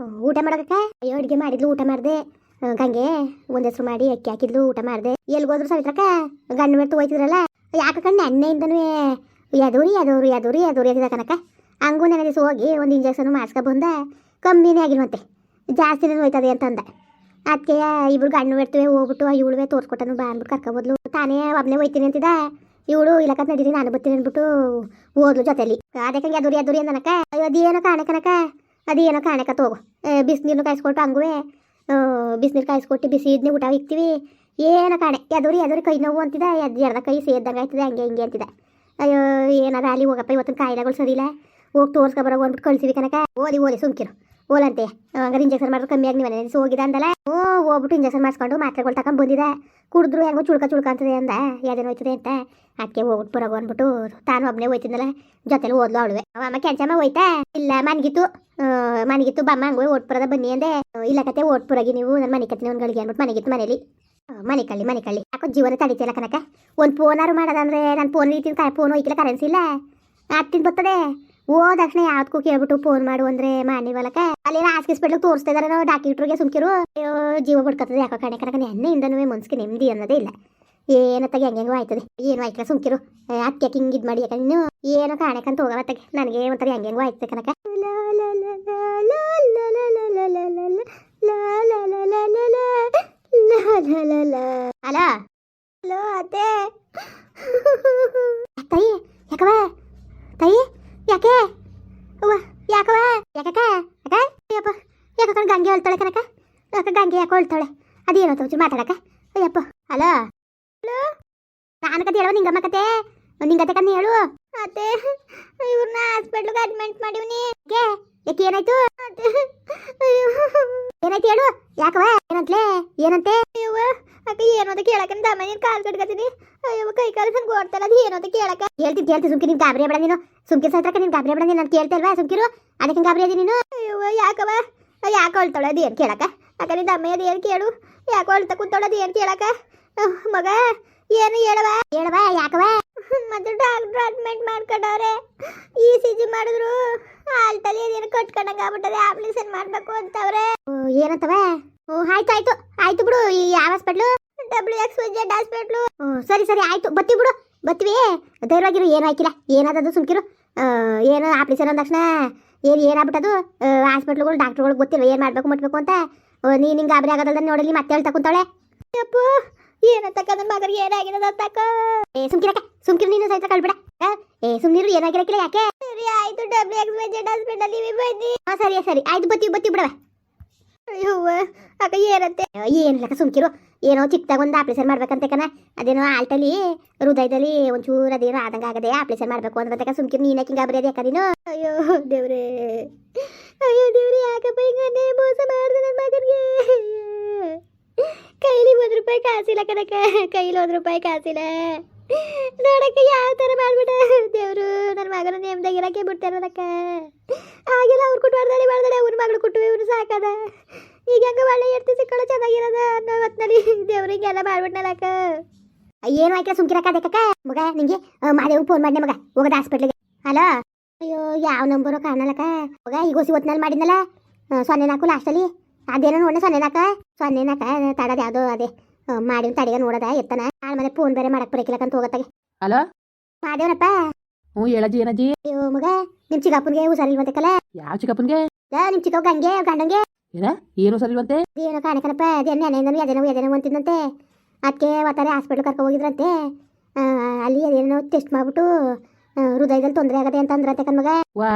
ಊಟ ಮಾಡಕ್ಕ ಅಯ್ಯೋ, ಅಡುಗೆ ಮಾಡಿದ್ಲು, ಊಟ ಮಾಡಿದೆ. ಗಂಗೆ, ಒಂದು ಹೆಸರು ಮಾಡಿ ಅಕ್ಕಿ ಹಾಕಿದ್ಲು, ಊಟ ಮಾಡಿದೆ. ಎಲ್ಗೋದ್ರು ಸವಿತ್ರಕ್ಕ? ಗಂಡು ಮೇಲೆ ಹೋಯ್ತಿದ್ರಲ್ಲ? ಯಾಕ ಕಣ್ಣು ಎಣ್ಣೆಯಿಂದನೂ ಎದೂರಿ ಎದೂರಿ ಎದೂರಿ ಎದೂರಿ ಎದಿದ ಕನಕ ಹಂಗೂ ನೆನೆ ದಿವಸ ಹೋಗಿ ಒಂದು ಇಂಜೆಕ್ಷನ್ ಮಾಡಿಸ್ಕೊ ಬಂದ. ಕಮ್ಮಿನೇ ಆಗಿಲ್ವಂತೆ ಜಾಸ್ತಿನೇ ಹೋಯ್ತದೆ ಅಂತಂದ. ಅದಕ್ಕೆ ಇಬ್ರು ಗಂಡು ಬಿಡ್ತೀವಿ ಹೋಗ್ಬಿಟ್ಟು ಇವಳುವೆ ತೋರ್ಸ್ಕೊಟ್ಟನು ಬಾ ಅಂದ್ಬಿಟ್ಟು ಕರ್ಕೊಬೋದ್ಲು ತಾನೇ ಒಬ್ಬನೇ ಹೋಯ್ತೀನಿ ಅಂತಿದ್ದ. ಇವಳು ಇಲ್ಲಕ ನಡೀತೀನಿ ನಾನು ಬರ್ತೀನಿ ಅಂದ್ಬಿಟ್ಟು ಓದ್ಲು ಜೊತೆಲಿ. ಅದಕ್ಕೆ ಎದುರಿ ಅದೂರಿ ಅಂದನಕ ಅದೇನೋ ಕಾಣೆ ಅದೇನೋ ಕಾಣಕ ತಗೋ ಬಿಸಿನೀರು ಕಾಯಿಸ್ಕೊಟ್ಟು ಹಂಗುವೆ ಬಿಸಿನೀರು ಕಾಯಿಸ್ಕೊಟ್ಟು ಬಿಸಿ ಇದ್ನೇ ಊಟ ಇಕ್ತೀವಿ. ಏನೋ ಕಾಣೆ? ಎದೂರಿ ಎದುರು ಕೈ ನೋವು ಅಂತಿದೆ. ಎದ್ದು ಎಡ್ದ ಕೈ ಸೇದ್ದಂಗೆ ಆಯ್ತದೆ, ಹಂಗೆ ಹಿಂಗೆ ಅಂತಿದೆ. ಅಯ್ಯೋ ಏನಾರ ಅಲ್ಲಿ ಹೋಗಪ್ಪ, ಇವತ್ತಿನ ಕಾಯಿಲೆಗಳು ಸರಿ ಇಲ್ಲ ಹೋಗಿ ತೋರ್ಸ್ಕೊಬರೋ ಅಂದ್ಬಿಟ್ಟು ಕಳ್ಸಿವಿ ಕನಕ ಓದಿ ಓದಿ, ಸುಮ್ಕಿರು. ಓಲಂತೆ. ಹಂಗಾರೆ ಇಂಜೆಕ್ಷನ್ ಮಾಡಿದ್ರೆ ಕಮ್ಮಿ ಆಗಿ ನೀವು ಸೊ ಅಂದಲ್ಲ ಓ, ಹೋಗ್ಬಿಟ್ಟು ಇಂಜೆಕ್ಷನ್ ಮಾಡಿಸ್ಕೊಂಡು ಮಾತ್ರೆಗಳು ತಗೊಂಡು ಬಂದಿದೆ. ಕುಡಿದ್ರು ಹೆಂಗೋ ಚುಳ್ಕ ಚುಳ್ಕ ಅಂತದೆ ಅಂದ. ಯಾವ್ದೇನು ಹೋಯ್ತದೆ ಅಂತ. ಅದಕ್ಕೆ ಹೋಗ್ಬಿಟ್ಟು ಬರೋಗು ಅಂದ್ಬಿಟ್ಟು ತಾನು ಒಬ್ಬನೇ ಹೋಯ್ತಿದ್ದಲ್ಲ ಜೊತೆಲಿ ಓದ್ಲು ಅವಳುವೆ ಅಮ್ಮ ಕೆಂಚಮ್ಮ ಹೋಯ್ತಾ? ಇಲ್ಲ, ಮನಗಿತ್ತು. ಮನೆಗಿತ್ತು ಬಮ್ಮ ಹಂಗೆ ಓಟ್ಪುರದ ಬನ್ನಿ ಅಂದೆ. ಇಲ್ಲ ಕತೆ ಓಟ್ಪುರಗಿ ನೀವು. ನನ್ನ ಮನೆ ಕತ್ತಿನ ಒಂದು ಗಳಿಗೆ ಅಂದ್ಬಿಟ್ಟು ಮನೆಗಿತ್ತು ಮನೇಲಿ. ಮನೆ ಕಳ್ಳಿ, ಮನೆ ಯಾಕೋ ಜೀವನ ತಡಿತಿಲ್ಲ ಕನಕ ಒಂದು ಫೋನಾರು ಮಾಡೋದಂದ್ರೆ ನನ್ನ ಫೋನ್ ರೀತಿನ ಫೋನ್ ಹೋಯ್ಕಿಲ್ಲ ಕರೆನ್ಸಿ ಇಲ್ಲ. ಹತ್ತಿನ ಬರ್ತದೆ ಓ ತಕ್ಷಣ ಯಾವ್ದಕ್ಕೂ ಕೇಳ್ಬಿಟ್ಟು ಫೋನ್ ಮಾಡು ಅಂದ್ರೆ ಮಾನಿ ಹೊಲಕ ಅಲ್ಲಿ ಹಾಸ್ಪಿಟ್ಲಿಗೆ ತೋರಿಸ್ತಾ ಇದಾರೆ ನಾವು ಡಾಕ್ಟ್ರಿಗೆ ಸುಮ್ಕಿರು. ಜೀವ ಬಿಡ್ಕತ್ತದೆ ಯಾಕೋ ಕಣೆ ಕಣಕ ನೆನ್ನೆ ಇಂದನೂ ಮನ್ಸಿಗೆ ನೆಮ್ಮದಿ ಅನ್ನೋದೇ ಇಲ್ಲ. ಏನತ್ತಾಗ ಹೆಂಗೆಂಗೋ ಆಯ್ತದೆ. ಏನು ಆಯ್ತಲ್ಲ ಸುಮ್ಕಿರು. ಅತ್ತೆ ಹಿಂಗೆ ಇದು ಮಾಡಿ ಯಾಕೆ ನೀನು ಏನೋ ಕಾಣಕಂತ ಹೋಗವತ್ತಾಗ ನನಗೆ ಒಂಥರ ಹೆಂಗೆಂಗೋ ಆಯ್ತದೆ ಕಣಕ ಅಲೋ? ಹಲೋ ಅತ್ತೆ. ತಾಯಿ ಯಾಕವ ತಾಯಿ ಯಾಕೆ? ಅವ್ವ ಯಾಕವ ಯಾಕಕ್ಕ? ಅಕ್ಕ? ಅಯ್ಯಪ್ಪ, ಯಾಕ ಗಂಗೆ ಹೇಳ್ತಾಳೆ ಕನಕ ಯಾಕ ಗಂಗೆ ಯಾಕೆ ಹೊಳ್ತಾಳೆ ಅದೇನೋ ತೋಚು ಮಾತಾಡಕ ಅಯ್ಯಪ್ಪ, ಹಲೋ? ಹಲೋ? ನಾನು ಕತೆ ಹೇಳುವ ನಿಂಗಮ್ಮ ಕತೆ? ನಿಂಗತೆ ಕನ್ನ ಹೇಳು. ಅತ್ತೆ, ಇವ್ರನ್ನ ಹಾಸ್ಪಿಟ್ಲ್ಗೆ ಅಡ್ಮಿಟ್ ಮಾಡಿವ್ನಿ. ಯಾಕೆ? ಯಾಕೆ ಏನಾಯ್ತು? ಅಯ್ಯೋ. ಏನಾಯ್ತು ಹೇಳು. ಯಾಕವ ಏನಂತ್ಲೆ? ಏನಂತೆ? ಅಯ್ಯವ್ವ. ಅಕ್ಕ ಏನೋ ಅಂತ ಕೇಳಕ ಅಮ್ಮ ನೀನು ಕಾಲ್ ಕಟ್ಕತೀನಿ ಅಯ್ಯವ್ವ ಕೈ ಕಾಲು ನನ್ಗೆ ಓಡ್ತಲ್ಲ ಅದು ಏನೋ ಅಂತ ಕೇಳಕ ಹೇಳ್ತೀನಿ ಕೇಳ್ತೀನಿ. ಸುಮ್ಕಿ ನಿನ್ ಗಾಬರಿ ಬೇಡ ನೀನು. ಸುಮ್ಕಿ ಸತ್ರಕ್ಕೆ ನೀನು ಗಾಬರಿ ಬೇಡ ನೀನು. ನಾನು ಕೇಳ್ತಲ್ವಾ ಸುಮ್ಕಿರು ಅದಕ್ಕೆ ಗಾಬರಿ ಅದಿ ನೀನು. ಅಯ್ಯವ್ವ ಯಾಕವ ಯಾಕೆ ಹೊಳ್ತಾಳೆ ಅದು ಏನು ಕೇಳಕ ಅಕ್ಕ ನಿನ್ನ ಅಮ್ಮ ಅದು ಏನು ಕೇಳು? ಯಾಕೆ ಹೊಳ್ತಾ ಕೂತಾಳೆ? ಅದು ಏನು ಕೇಳಕ ಅಹ್, ಮಗ ಏನು ಹೇಳವ ಹೇಳವ ಯಾಕವ ಮತ್ತೆ ಡಾಕ್ಟ್ರು ಅಡ್ಮಿಟ್ ಮಾಡ್ಕೊಂಡವ್ರೆ. ಇ ಸಿ ಜಿ ಮಾಡಿದ್ರು ಹಾಲ್ತಲ್ಲಿ ಅದೇನು ಕಟ್ಕೊಂಡಂಗೆ ಆಗ್ಬಿಟ್ಟದೆ ಆಪ್ರೇಷನ್ ಮಾಡಬೇಕು ಅಂತವ್ರೆ. ಏನಂತವೆ ಓ, ಆಯ್ತು ಆಯ್ತು ಆಯ್ತು ಬಿಡು, ಈ ಯಾವ hospital W X Y Z hospital ಸರಿ ಸರಿ, ಆಯ್ತು ಬತ್ತಿ ಬಿಡು ಬತ್ತೀವಿ ಧೈರ್ಯವಾಗಿರು ಏನು ಹಾಕಿಲ್ಲ ಏನಾದದು ಸುಮ್ಕಿರು. ಏನು ಆಪ್ರೇಷನ್ ಅಂದ ತಕ್ಷಣ ಏನು ಏನಾಗ್ಬಿಟ್ಟದು ಹಾಸ್ಪಿಟ್ಲ್ಗಳು ಡಾಕ್ಟ್ರುಗಳು ಗೊತ್ತಿಲ್ಲ, ಏನು ಮಾಡಬೇಕು, ಮುಟ್ಬೇಕು ಅಂತ. ನೀನು ಹಿಂಗೆ ಗಾಬರಿ ಆಗೋದಲ್ಲ ನೋಡಲಿ ಮತ್ತೆ ಹೇಳ್ತಾ ಕುಂತಾಳೆ ಅಪ್ಪ ಏನಂತಕ್ಕ ನನ್ನ ಮಗರಿಗೆ ಏನಾಗಿರೋದು ಅಂತಕ್ಕ ಏ ಸುಮ್ಕಿರಕ್ಕ ಸುಮ್ಕಿರು ನೀನು ಸಹಿತ ಕಳ್ಬಿಡ. ಏ, ಸುಮ್ನಿರು ಏನಾಗಿರಕ್ಕಿಲ್ಲ ಯಾಕೆ? ಸರಿ, ಆಯ್ತು W X Y Z hospital ಬನ್ನಿ. ಹಾ ಸರಿ ಸರಿ, ಆಯ್ತು, ಬತ್ತಿ ಬತ್ತಿ ಬಿಡವೆ. ಅಯ್ಯೋ ಅಕ್ಕ ಏನಂತೆ? ಏನಿಲ್ಲಕ್ಕ ಸುಮ್ಕಿರು. ಏನೋ ಚಿಕ್ಕದಾಗ ಒಂದು ಆಪ್ರೇಷನ್ ಮಾಡ್ಬೇಕಂತೆ ಕಣ. ಅದೇನೋ ಆಲ್ಟಲ್ಲಿ ಹೃದಯದಲ್ಲಿ ಒಂಚೂರು ಅದೇನೋ ಆದಂಗೆ ಆಗದೆ ಆಪ್ರೇಷನ್ ಮಾಡಬೇಕು ಅಂದ್ರೆ ಸುಮ್ಕಿರು, ನೀನು ಹಿಂಗೆ ಬರೆಯೋದು ಯಾಕೆ ನೀನು? ಅಯ್ಯೋ, ದೇವ್ರೇ. ಅಯ್ಯೋ, ದೇವ್ರೆ, ಯಾಕಪ್ಪ ಹಿಂಗೆ ಮೋಸ ಮಾಡಿದೆ ನನ್ನ ಮಗನಿಗೆ? ರೂಪಾಯಿ ಕಾಸಿಲ್ಲ ಕನಕ ಕೈಲಿ ಒಂದು ರೂಪಾಯಿ ಕಾಸಿಲ್ಲ ನೋಡಕ್ಕೆ ಯಾವ ಥರ ಮಾಡ್ಬಿಟ್ಟ ದೇವರು ನನ್ನ ಮಗನ ನೇಮ್ದಾಗಿರಕ್ಕೆ ಬಿಡ್ತಾರದಕ್ಕ ಹಾಗೆಲ್ಲ ಅವ್ರು ಕುಟ್ಟು ಮಾಡ್ದಾಳೆ ಮಾಡ್ದಾಳೆ, ಅವ್ರ ಮಗಳು ಕುಟ್ಟು ಇವ್ರು ಸಾಕದ. ಈಗ ಹೆಂಗ ಒಳ್ಳೆ ಎಡ್ತಿ ಸಿಕ್ಕೊಳ್ಳೋ ಚೆನ್ನಾಗಿರೋದ ಅನ್ನೋ ಹೊತ್ನಲ್ಲಿ ದೇವ್ರಿಗೆಲ್ಲ ಮಾಡ್ಬಿಟ್ನಲ್ಲಕ್ಕ ಏನು ಆಯ್ಕೆ ಸುಮ್ಕಿರಕ್ಕ ಅದಕ್ಕ ಮಗ, ನಿಂಗೆ ಮಾದೇವ್ ಫೋನ್ ಮಾಡಿದೆ ಮಗ, ಹೋಗದ ಹಾಸ್ಪಿಟ್ಲಿಗೆ ಹಲೋ ಅಯ್ಯೋ, ಯಾವ ನಂಬರು ಕಾಣಲಕ್ಕ ಮಗ, ಈಗ ಹೊಸಿ ಹೊತ್ತಿನಲ್ಲಿ ಮಾಡಿದ್ನಲ್ಲ? ಸೊನ್ನೆ ನಾಲ್ಕು ಲಾಸ್ಟಲ್ಲಿ ಅದೇನೋ ನೋಡ ಸೊನ್ನೆ ನಾಲ್ಕ? ಸೊನ್ನೆ ನಾಕ ತಡದ ಯಾವುದೋ ಅದೇ. ಮಾಡಿನ ತಡೆಗ ನೋಡದ ಎತ್ತನ. ಆಳ ಮನೆ ಫೋನ್ ಬೇರೆ ಮಾಡಕ್ ಬರಕಿಲ್ಲಕಂತ ಹೋಗತ್ತಾಗೆ ಹಲೋ ಮಾಡ್ಯವನಪ್ಪ ಹ್ಞೂ ಹೇಳಜ್ಜಿ ಏನಜ್ಜಿ ಅಯ್ಯೋ ಮಗ ನಿಮ್ ಚಿಕ್ಕಪ್ಪನ್ಗೆ ಹುಷಾರಿಲ್ವಂತಕ್ಕಲ್ಲ ಯಾವ ಚಿಕ್ಕಪ್ಪನ್ಗೆ ನಿಮ್ ಚಿಕ್ಕ ಗಂಗೆ ಗಂಡಂಗೆ? ಏನ? ಏನು ಸರಿ ಇಲ್ವಂತೆ ಏನೋ ಕಾಣಕನಪ್ಪ ಅದೇ ನೆನೆಯಿಂದನೂ ಎದೆನೋ ಎದೆನೋ ಅಂತಿದ್ದಂತೆ ಅದಕ್ಕೆ ಒತ್ತಾರೆ ಹಾಸ್ಪಿಟ್ಲ್ ಕರ್ಕೊ ಹೋಗಿದ್ರಂತೆ. ಆ, ಅಲ್ಲಿ ಅದೇನೋ ಟೆಸ್ಟ್ ಮಾಡ್ಬಿಟ್ಟು ಆ, ಹೃದಯದಲ್ಲಿ ತೊಂದರೆ ಆಗದೆ ಅಂತ ಅಂದ್ರಂತೆ ಕಣ್ಮಗ ವಾ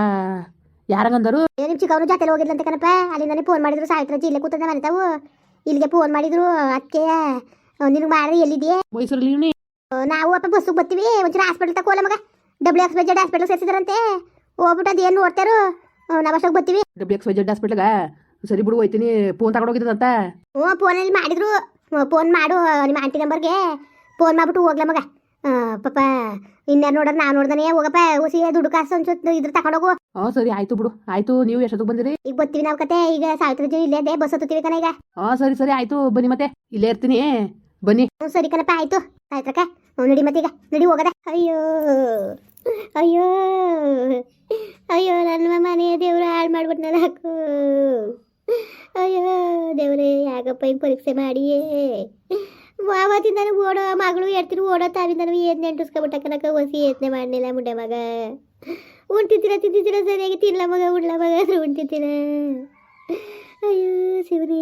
ಯಾರಂಗಂದರು? ಏ ನಿಮ್ ಚಿಕ್ಕವನು ಜೊತೆಲಿ ಹೋಗಿದ್ಲಂತೆ ಕಣಪ್ಪ. ಅಲ್ಲಿಂದನೇ ಫೋನ್ ಮಾಡಿದ್ರು ಸಾವಿತ್ರ ಜಿಲ್ಲೆ ಕೂತಂದೆ ಮನೆ ತಾವು. ಇಲ್ಲಿಗೆ ಫೋನ್ ಮಾಡಿದ್ರು ಅದಕ್ಕೆ ನಿನಗೆ ಮಾಡಿದ್ರೆ ಎಲ್ಲಿದೆಯೇ? ಮೈಸೂರಲ್ಲಿ ನಾವು ಅಪ್ಪ ಬಸ್ಸಿಗೆ ಬರ್ತೀವಿ ಒಂಚೂರು ಹಾಸ್ಪಿಟಲ್ ತಗೋಲ್ಲ ಮಗ. ಡಬ್ಲ್ಯೂ ಎಕ್ಸ್ ಜೆಡ್ ಹಾಸ್ಪಿಟಲ್ ಸೇರಿಸಿದ್ರಂತೆ. ಹೋಗ್ಬಿಟ್ಟು ಅದೇನು ನೋಡ್ತಾರೋ ನಾವು ಅಷ್ಟೊಂಗೆ ಬರ್ತೀವಿ. ಡಬ್ಲ್ಯೂ ಎಕ್ಸ್ ವೈ ಜೆಡ್ ಹಾಸ್ಪಿಟ್ಲಾಗ ಸರಿ ಬಿಡು ಹೋಯ್ತೀನಿ ಫೋನ್ ತಗೊಂಡೋಗಿದ್ದಂತ ಹ್ಞೂ ಫೋನಲ್ಲಿ ಮಾಡಿದ್ರು. ಫೋನ್ ಮಾಡು ನಿಮ್ಮ ಆಂಟಿ ನಂಬರ್ಗೆ ಫೋನ್ ಮಾಡಿಬಿಟ್ಟು ಹೋಗ್ಲ ಮಗ. ಪಾಪ ಇನ್ಯಾರು ನೋಡ್ರ ನಾನು ನೋಡ್ದಾನೆ ಹೋಗಪ್ಪ ಹುಸಿ ದುಡ್ಡು ಕಾಸು ಅನ್ಸುತ್ತೆ ಇದ್ರ ತಗೊಂಡೋಗು ಹಾ ಸರಿ ಆಯ್ತು ಬಿಡು. ಆಯ್ತು ನೀವು ಎಷ್ಟೊತ್ತಿಗೆ ಬಂದಿರಿ? ಈಗ ಬರ್ತೀವಿ ನಾವು ಕತೆ ಈಗ ಸಾವಿತ್ರಿ ಜಿ ಇಲ್ಲೇ ಬಸ್ ಹತ್ತುತ್ತೀವಿ ಕಣ ಈಗ. ಹಾ ಸರಿ ಸರಿ ಆಯ್ತು ಬನ್ನಿ ಮತ್ತೆ. ಇಲ್ಲೇ ಇರ್ತೀನಿ. ಬನ್ನಿ. ಹ್ಞೂ ಸರಿ ಕಣಪ್ಪ ಆಯ್ತು. ಆಯ್ತಕ್ಕ ಹ್ಞೂ ನಡಿ ಮತ್ತೀಗ ನಡಿ ಹೋಗದ. ಅಯ್ಯೋ. ಅಯ್ಯೋ. ಅಯ್ಯೋ ನನ್ನ ಮನೆಯ ದೇವ್ರು ಹಾಳು ಮಾಡ್ಬಿಟ್ನಲ್ಲ ಹಾಕು ಯಾಕಪ್ಪ ಹಿಂಗೆ ಪರೀಕ್ಷೆ ಮಾಡಿಯೇ? ಆವತ್ತಿಂದ ನಾನು ಓಡೋ, ಮಗಳು ಎಡ್ತಿರು ಓಡೋ ತಾವಿಂದ ನಾವು ಏದ್ ನೆಂಟಿಸ್ಕೊಬಿಟ್ಟ ಕನಕ ಹೊಸಿ ಯೋಚನೆ ಮಾಡಲಿಲ್ಲ ಮುಂಡೆ ಮಗ. ಉಣ್ತಿದ್ದೀರ, ತಿಂತಿದ್ದೀರ, ಸರಿಯಾಗಿ ತಿನ್ನಲ ಮಗ, ಉಣ್ಲ ಮಗ ಆದ್ರೆ ಉಣ್ತಿದ್ದೀರ. ಅಯ್ಯೋ, ಶಿವನೇ.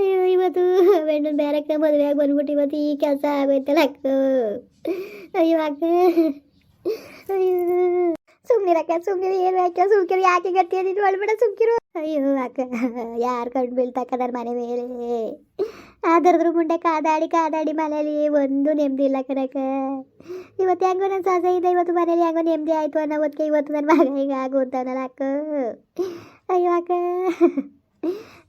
ಅಯ್ಯೋ, ಇವತ್ತು ಬೆಣ್ಣನ ಬೇರಕ್ಕ ಮದುವೆಯಾಗಿ ಬಂದ್ಬಿಟ್ಟು ಇವತ್ತು ಈ ಕೆಲಸ ಆಗೈತಲ್ಲ ಅಕ್ಕ. ಅಯ್ಯೋ ಅಕ್ಕ. ಅಯ್ಯೋ. ಸುಮ್ಮನಿರಕ್ಕ ಸುಮ್ನಿರು, ಏನು ಅಕ್ಕ, ಸುಮ್ಕಿರು, ಯಾಕೆ ಗಟ್ಟಿ ನೀನು ಒಳ್ಬೇಡ ಸುಮ್ಕಿರು. ಅಯ್ಯೋ, ಅಕ್ಕ, ಯಾರು ಕಂಡು ಬೀಳ್ತಕ್ಕದಾರ ಮನೆ ಮೇಲೆ? ಆದರದ್ರ ಮುಂಡೆ ಕಾದಾಡಿ ಕಾದಾಡಿ ಮನೇಲಿ ಒಂದು ನೆಮ್ಮದಿ ಇಲ್ಲ ಕಣಕ ಇವತ್ತು ಹೆಂಗೋ ನನ್ನ ಇದೆ, ಇವತ್ತು ಮನೇಲಿ ಹೆಂಗೋ ನೆಮ್ಮದಿ ಆಯಿತು ಅನ್ನೋ ಹೊತ್ತಿಗೆ ಇವತ್ತು ನನ್ನ ಮಗ ಹಿಂಗೆ ಆಗು ಅಂತಾನಲ್ಲ ಅಕ್ಕ. ಅಯ್ಯೋ ಅಕ್ಕ.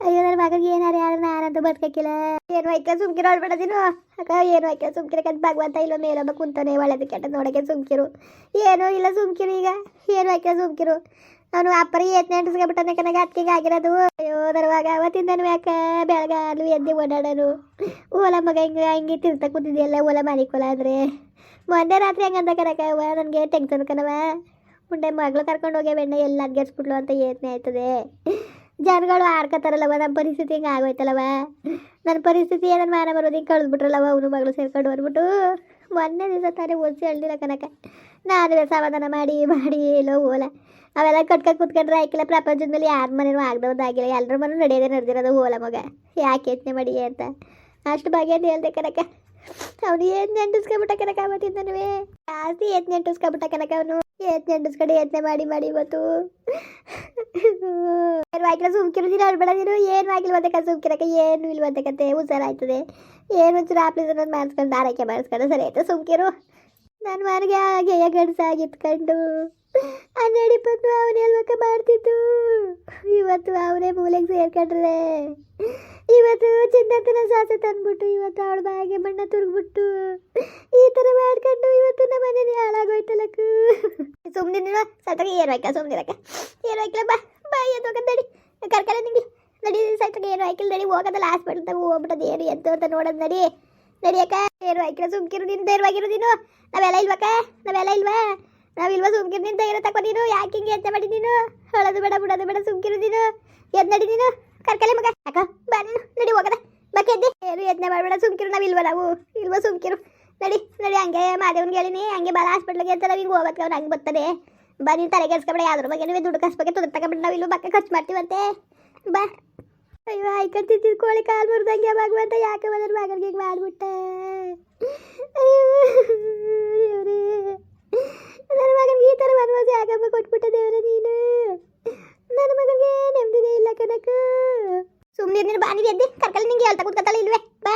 ಅಯ್ಯೋ ನನ್ನ ಮಗನಿಗೆ ಏನಾರು ಯಾರು ನಾನಂತೂ ಬದುಕಕ್ಕಿಲ್ಲ. ಏನು ಐಕೆ ಸುಮ್ಕಿರು ಹೊಳ್ಬೇಡ ನೀನು ಅಕ್ಕ, ಏನು ಆಯ್ಕೆ ಸುಮ್ಕಿರಕ್ಕಂತ ಭಗವಂತ ಇಲ್ಲ ಮೇಲೊಬ್ಬ ಕುಂತಾನೆ ಒಳ್ಳೇದು ಕೆಟ್ಟ ನೋಡಕ್ಕೆ ಸುಮ್ಕಿರು. ಏನೂ ಇಲ್ಲ ಸುಮ್ಕಿರು ಈಗ. ಏನು ಐಕೆ ಸುಮ್ಕಿರು? ಅವನು ಅಪ್ಪರಿ ಎತ್ನೆ ಅಂಟಿಸ್ಕೊಬಿಟ್ಟನೆ ಕನಗ ಹತ್ತಿಗೆ ಆಗಿರೋದು. ಅಯ್ಯೋ ದರವಾಗ ಅವತ್ತಿಂದನು ಯಾಕ ಬೆಳಗಾಲು ಎದ್ದು ಓಡಾಡೋನು ಓಲ ಮಗ ಹಿಂಗೆ ಹಿಂಗೆ ತಿರ್ತಾ ಕೂತಿದ್ಯಲ್ಲ, ಓಲ ಮಾಲಿಕೋಲ ಅಂದರೆ ಮೊನ್ನೆ ರಾತ್ರಿ ಹಂಗಂದ ಕನಕ ಅವ್ವ ನನಗೆ ಟೆನ್ಷನ್ ಕನವ ಮುಂದೆ ಮಗಳು ಕರ್ಕೊಂಡು ಹೋಗಿ ಬೆಣ್ಣೆ ಎಲ್ಲ ಅದ್ಗೆಸ್ಬಿಟ್ಲು ಅಂತ ಯತ್ನ ಆಯ್ತದೆ. ಜನಗಳು ಆಡ್ಕೊತಾರಲ್ಲವ ನಮ್ಮ ಪರಿಸ್ಥಿತಿ ಹಿಂಗೆ ಆಗೋಯ್ತಲ್ಲವ ನನ್ನ ಪರಿಸ್ಥಿತಿ ನನ್ನ ಮಾನ ಬರೋದು ಹಿಂಗೆ ಕಳೆದ್ಬಿಟ್ರಲ್ಲವ ಅವನು ಮಗಳು ಸೇರ್ಕೊಂಡು ಬಂದ್ಬಿಟ್ಟು ಮೊನ್ನೆ ದಿವಸ ತಾನೇ ಓದಿಸಿ ಹೇಳ್ದಿಲ್ಲ ಕನಕ ನಾನು ಸಮಾಧಾನ ಮಾಡಿ ಮಾಡಿ ಎಲ್ಲೋ ಓಲ. ಅವೆಲ್ಲ ಕಟ್ಕೊಂಡು ಕುತ್ಕೊಂಡ್ರೆ ಆಯ್ಕಿಲ್ಲ, ಪ್ರಪಂಚದ ಮೇಲೆ ಯಾರ ಮನೇನೂ ಆಗ್ದವ್ದಾಗಿಲ್ಲ ಎಲ್ಲರ ಮನೆ ನಡೆಯೋದೇ ನಡೆದಿರೋದು ಓಲ ಮಗ. ಯಾಕೆ ಯೋಚನೆ ಮಾಡಿ ಅಂತ. ಅಷ್ಟು ಭಾಗ್ಯ ಹೇಳ್ದೆ ಕನಕ ಅವನು ಏನ್ ನೆಂಟಿಸ್ಕೊಬಿಟ್ಟ ಕನಕ ಅವತ್ತಿಂದನೂ ಜಾಸ್ತಿ ಏತ್ ನೆಂಟಿಸ್ಕೊಬಿಟ್ಟ ಕನಕ ಅವನು. ಏತ್ ನೆಂಟಿಸ್ಕೊಂಡು ಯೋಚನೆ ಮಾಡಿ ಮಾಡಿ ಇವತ್ತು. ಏನು ಆಗಿಲ್ಲ ಸುಮ್ಕಿರೋದಿಲ್ಲ ಅಳ್ಬೇಡ ನೀನು ಏನು ಆಗಿಲ್ಲ ಬಂದಕ್ಕ ಸುಮ್ಕಿರಕ ಏನು ಇಲ್ವಂತಕತ್ತೆ ಹುಷಾರಾಯ್ತದೆ. ಏನು ಒಂಚೂರು ಆಪ್ಲಿಸ್ ಅನ್ನೋದು ಮಾಡಿಸ್ಕೊಂಡು ಆರೈಕೆ ಮಾಡಿಸ್ಕೊಂಡು, ಸರಿ ಆಯ್ತು ಸುಮ್ಕಿರು. ನನ್ನ ಮನೆಗೆ ಗೆಯ ಗಡ್ಸಾಗಿತ್ಕೊಂಡು, ಹನ್ನೆರಡು ಇಪ್ಪತ್ತು ಅವನೇ ಅಲ್ವಕ್ಕ ಮಾಡ್ತಿದ್ದು. ಇವತ್ತು ಅವನೇ ಮೂಲೆಗೆ ಸೇರ್ಕೊಂಡ್ರೆ. ಇವತ್ತು ಚಿನ್ನತನ ಸಾಸೆ ತಂದ್ಬಿಟ್ಟು, ಇವತ್ತು ಅವಳ ಬಾಯಿಗೆ ಬಣ್ಣ ತುರುಗ್ಬಿಟ್ಟು, ಈ ಥರ ಮಾಡ್ಕೊಂಡು ಇವತ್ತು ನಮ್ಮ ಮನೇಲಿ ಹಾಳಾಗೋಯ್ತಲಕ್ಕ ಸುಮ್ಮನೆ ನೀನು ಸೈತಾಗ ಏನು ಹಾಕ ಸುಮ್ಮನಿರಕ್ಕ ಏನು ಹಾಕಿಲ್ಲ ಬಾ ಬಾ ಎದ್ದು ಹೋಗೋದು ನಡಿ. ಕರ್ಕಲ್ಲ ನಿಂಗೆ. ನಡಿ ಸೈತಾಗ ಏನು ಹಾಕಿಲ್ಲ ನಡಿ ಹೋಗೋದಲ್ಲ ಹಾಸ್ಪಿಟಲ್ ಹೋಗ್ಬಿಟ್ಟದ ಏನು ಎದ್ದು ಅಂತ ನೋಡೋದು ನಡಿ. ನಡಿಯಕ್ಕ ಏನು ಹಾಕಿಲ್ಲ ಸುಮ್ಕಿರು ನಿನ್ನ ಧೈರ್ಯವಾಗಿರು ನೀನು. ನಾವೆಲ್ಲ ಇಲ್ವಕ್ಕ ನಾವೆಲ್ಲ ಇಲ್ವಾ? ನಾವಿಲ್ವಾ ಸುಮ್ಕಿರು ನಿನ್ನ ಧೈರ್ಯ ತಕೊ ನೀನು? ಯಾಕೆ ಹಿಂಗೆ ಯೋಚನೆ ಮಾಡಿ ನೀನು? ಹೇಳೋದು ಬೇಡ, ಬಿಡೋದು ಬೇಡ, ಸುಮ್ಕಿರು ನೀನು. ಎದ್ದು ನಡಿ ನೀನು. ಕರ್ಕಲೆ ಮಗ. ಅಕ್ಕ, ಬಾ ನೀನು. ನಡಿ, ಹೋಗದ. ಬಕ್ಕೆ ಎದ್ದೆ. ಏನು ಯೋಚನೆ ಮಾಡಬೇಡ, ಸುಮ್ಕಿರು ನಾವು ಇಲ್ವಾ ನಾವು? ಇಲ್ವಾ ಸುಮ್ಕಿರು? ನಡಿ ನಡಿ, ಹಂಗೆ ಮಾದೇವನ್ಗೆ ಹೇಳಿನಿ, ಹಂಗೆ ಬಾಲ ಹಾಸ್ಪಿಟ್ಲಿಗೆ ಅಂತ ಹಿಂಗೆ ಹೋಗೋದಕ್ಕೆ ಅವ್ನು ಹಂಗೆ ಬರ್ತದೆ. ಬಾ ತಲೆ ಕೆಡ್ಸ್ಕೊಬೇಡ, ಯಾವ್ದ್ರ ಬಗ್ಗೆ ನೀವು ದುಡ್ಡು ಕಸ್ಬೇಕು, ದುಡ್ಡು ತಗೊಂಬಿಟ್ಟು ನಾವು ಇಲ್ಲೂ ಬಕ್ಕ ಖರ್ಚು ಮಾಡ್ತೀವಂತೆ. ಬಾ. ಅಯ್ಯೋ ಆಯ್ಕೊಂತಿದ್ದು ಕೋಳಿ ಕಾಲು ಮುರಿದಂಗೆ ಭಗವಂತ ಯಾಕೆ ಮಗನಿಗೆ ಹಿಂಗೆ ಮಾಡ್ಬಿಟ್ಟೆ ಅಯ್ಯೋ ದೇವ್ರೇ ನನ್ನ ಮಗನಿಗೆ ಈ ಥರ ವನವಾಸ ಯಾಕಮ್ಮ ಕೊಟ್ಬಿಟ್ಟೆ ದೇವ್ರೆ ನೀನು ನನ್ನ ಮಗನಿಗೆ ನೆಮ್ಮದಿನೇ ಇಲ್ಲ ಕನಕ ಸುಮ್ಮನೆ ನೀನು ಬಾ ನೀನು ಎದ್ದೆ ಕರ್ಕಲ್ಲಿ ನಿಂಗೆ ಹೇಳ್ತಾ ಕೂತ್ಕೊತಾಳೆ ಇಲ್ವೇ ಬಾ